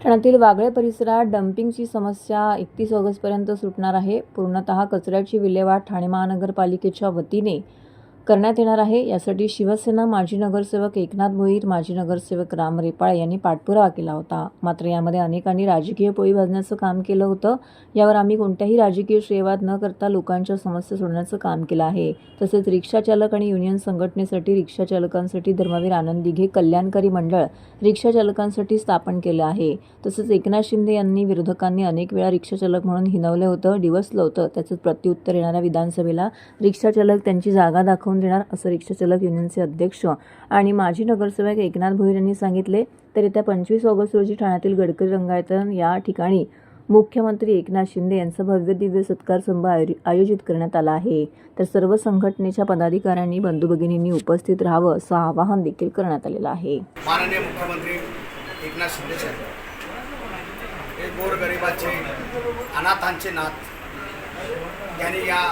ठाण्यातील वागळे परिसरात डम्पिंगची समस्या एकतीस ऑगस्टपर्यंत सुटणार आहे. पूर्णतः कचऱ्याची विल्हेवाट ठाणे महानगरपालिकेच्या वतीने करण्यात येणार आहे. यासाठी शिवसेना माजी नगरसेवक एकनाथ भोईर माजी नगरसेवक राम रेपाळ यांनी पाठपुरावा केला होता. मात्र यामध्ये अनेकांनी राजकीय पोळी भाजण्याचं काम केलं होतं. यावर आम्ही कोणत्याही राजकीय श्रेयवाद न करता लोकांच्या समस्या सोडण्याचं काम केलं आहे. तसेच रिक्षा चालक आणि युनियन संघटनेसाठी रिक्षा चालकांसाठी धर्मवीर आनंद दिघे कल्याणकारी मंडळ रिक्षा चालकांसाठी स्थापन केलं आहे. तसंच एकनाथ शिंदे यांनी विरोधकांनी अनेक वेळा रिक्षाचालक म्हणून हिनवलं होतं डिवसलं होतं. त्याचं प्रत्युत्तर येणाऱ्या विधानसभेला रिक्षाचालक त्यांची जागा दाखवून देणार असं रिक्षाचालक युनियनचे अध्यक्ष आणि माजी नगरसेवक एकनाथ भोईर यांनी सांगितले. तर येत्या पंचवीस ऑगस्ट रोजी ठाण्यातील गडकरी रंगायतन या ठिकाणी मुख्यमंत्री एकनाथ शिंदे यांचा भव्य दिव्य सत्कार समारंभ आयोजित करण्यात आला आहे. तर सर्व संघटनेच्या पदाधिकाऱ्यांनी बंधू भगिनींनी उपस्थित राहावं असं आवाहन देखील करण्यात आलेलं आहे. माननीय मुख्यमंत्री एकनाथ शिंदे साहेब हे गोरगरिबाचे अनाथांचे नाथ त्यांनी या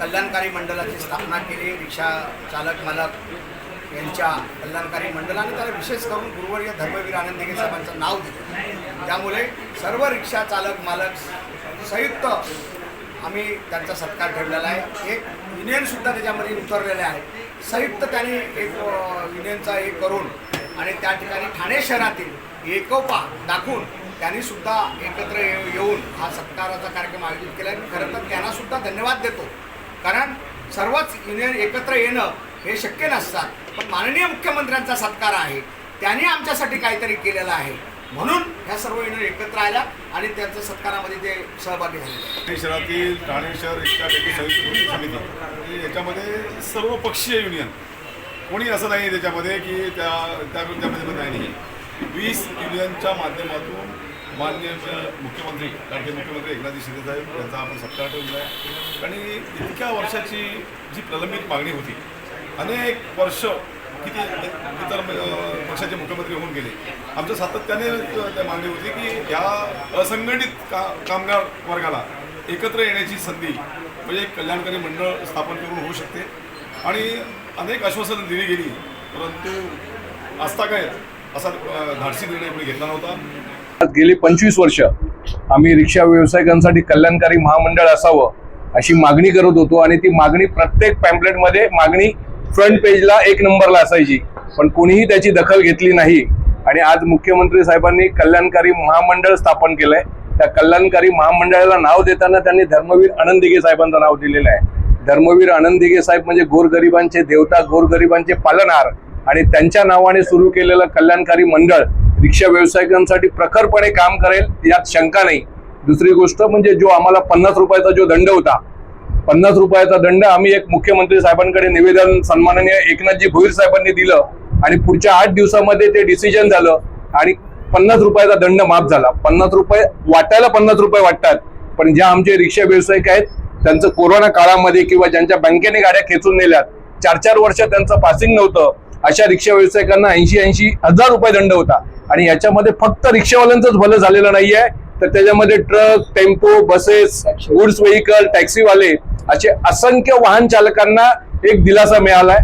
कल्याणकारी मंडळाची स्थापना केली. रिक्षा चालक मालक यांच्या कल्याणकारी मंडळाने त्याला विशेष करून गुरुवर्य धर्मवीर आनंद दिघे साहेबांचं नाव दिलं. त्यामुळे सर्व रिक्षा चालक मालक संयुक्त आम्ही त्यांचा सत्कार ठेवलेला आहे. एक युनियनसुद्धा त्याच्यामध्ये उतरलेले आहे. संयुक्त त्यांनी एक युनियनचा एक करून आणि त्या ठिकाणी ठाणे शहरातील एकोपा दाखवून त्यांनी सुद्धा एकत्र येऊन हा सत्काराचा कार्यक्रम आयोजित केला आहे. मी खरं तर त्यांनासुद्धा धन्यवाद देतो. कारण सर्वच युनियन एकत्र येणं हे शक्य नसतात. पण माननीय मुख्यमंत्र्यांचा सत्कार आहे. त्यांनी आमच्यासाठी काहीतरी केलेलं आहे. म्हणून ह्या सर्व युनियन एकत्र आल्या आणि त्यांच्या सत्कारामध्ये ते सहभागी झाले. शहरातील ठाणे शहर रिक्षा समिती. याच्यामध्ये सर्व पक्षीय युनियन कोणी असं नाही त्याच्यामध्ये की त्या त्या त्यामध्ये नाही. वीस युनियनच्या माध्यमातून मान्य मुख्यमंत्री लाडके मुख्यमंत्री एकनाथजी शिंदे साहेब यांचा आपण सत्कार ठेवलेला आहे. आणि इतक्या वर्षाची जी प्रलंबित मागणी होती अनेक वर्ष किती इतर पक्षाचे मुख्यमंत्री होऊन गेले. आमचं सातत्याने त्या मागणी होती की या असंघटित का कामगार वर्गाला एकत्र येण्याची संधी म्हणजे एक कल्याणकारी मंडळ स्थापन करून होऊ शकते. आणि अनेक आश्वासनं दिली गेली परंतु असता काय? असा धाडसी निर्णय कोणी घेतला नव्हता. गेली पंचवीस वर्ष आम्ही रिक्षा व्यावसायिकांसाठी कल्याणकारी महामंडळ असावं अशी मागणी करत होतो आणि ती मागणी प्रत्येक पॅम्पलेटमध्ये मागणी फ्रंट पेजला एक नंबरला असायची. पण कोणीही त्याची दखल घेतली नाही. आणि आज मुख्यमंत्री साहेबांनी कल्याणकारी महामंडळ स्थापन केलंय. त्या कल्याणकारी महामंडळाला नाव देताना त्यांनी धर्मवीर आनंद दिघे साहेबांचं नाव दिलेलं आहे. धर्मवीर आनंद दिघे साहेब म्हणजे गोरगरिबांचे देवता गोरगरिबांचे पालनहार आणि त्यांच्या नावाने सुरू केलेलं कल्याणकारी मंडळ रिक्षा व्यावसायिकांसाठी प्रखरपणे काम करेल यात शंका नाही. दुसरी गोष्ट म्हणजे जो आम्हाला पन्नास रुपयाचा जो दंड होता पन्नास रुपयाचा दंड आम्ही एक मुख्यमंत्री साहेबांकडे निवेदन सन्माननीय एकनाथजी भोईर साहेबांनी दिलं आणि पुढच्या आठ दिवसामध्ये ते डिसिजन झालं आणि पन्नास रुपयाचा दंड माफ झाला. पन्नास रुपये वाटायला पन्नास रुपये वाटतात पण ज्या आमचे रिक्षा व्यावसायिक आहेत त्यांचं कोरोना काळामध्ये किंवा ज्यांच्या बँकेने गाड्या खेचून नेल्यात चार चार वर्ष त्यांचं पासिंग नव्हतं अशा रिक्षा व्यावसायिकांना ऐंशी ऐंशी हजार रुपये दंड होता. आणि याच्यामध्ये फक्त रिक्षावाल्यांचंच भलं झालेलं नाहीये. तर त्याच्यामध्ये truck tempo buses goods vehicle टॅक्सीवाले असे असंख्य वाहन चालकांना एक दिलासा मिळालाय.